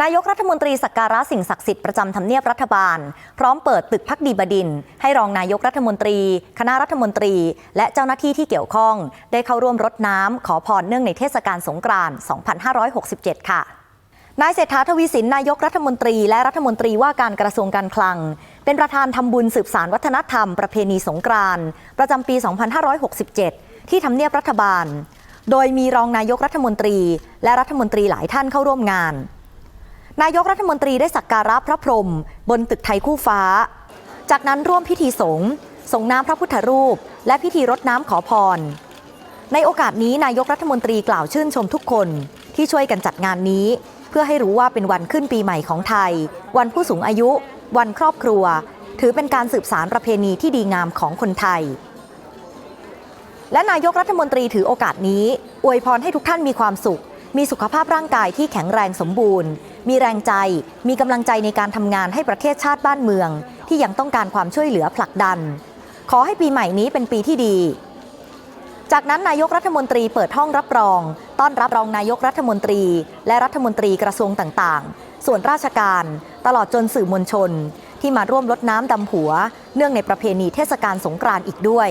นายกรัฐมนตรีสักการะสิ่งศักดิ์สิทธิ์ประจำทำเนียบรัฐบาล พร้อมเปิดตึกพักดีบดิน ให้รองนายกรัฐมนตรี คณะรัฐมนตรี และเจ้าหน้าที่ที่เกี่ยวข้อง ได้เข้าร่วมรดน้ำขอพรเนื่องในเทศกาลสงกรานต์ 2567 ค่ะนายเศรษฐาทวีสินนายกรัฐมนตรีและรัฐมนตรีว่าการกระทรวงการคลัง เป็นประธานทำบุญสืบสารวัฒนธรรมประเพณีสงกรานต์ประจำปี 2567 ที่ทำเนียบรัฐบาล โดยมีรองนายกรัฐมนตรี และรัฐมนตรีหลายท่านเข้าร่วมงาน นายกรัฐมนตรีได้สักการะพระพรหมบนตึกไทยคู่ฟ้า จากนั้นร่วมพิธีสงฆ์ส่งน้ำพระพุทธรูป และพิธีรดน้ำขอพร ในโอกาสนี้นายกรัฐมนตรีกล่าวชื่นชมทุกคนที่ช่วยกันจัดงานนี้ เพื่อให้รู้ว่าเป็นวันขึ้นปีใหม่ของไทย วันผู้สูงอายุ วันครอบครัว ถือเป็นการสืบสารประเพณีที่ดีงามของคนไทย และนายกรัฐมนตรีถือโอกาสนี้ อวยพรให้ทุกท่านมีความสุข มีสุขภาพร่างกายที่แข็งแรงสมบูรณ์ มีแรงใจ มีกำลังใจในการทำงานให้ประเทศชาติบ้านเมือง ที่ยังต้องการความช่วยเหลือผลักดัน ขอให้ปีใหม่นี้เป็นปีที่ดี จากนั้นนายกรัฐมนตรีเปิดห้องรับรอง ต้อนรับรองนายกรัฐมนตรี และรัฐมนตรีกระทรวงต่างๆ ส่วนราชการ ตลอดจนสื่อมวลชน ที่มาร่วมรดน้ำดำหัว เนื่องในประเพณีเทศกาลสงกรานต์อีกด้วย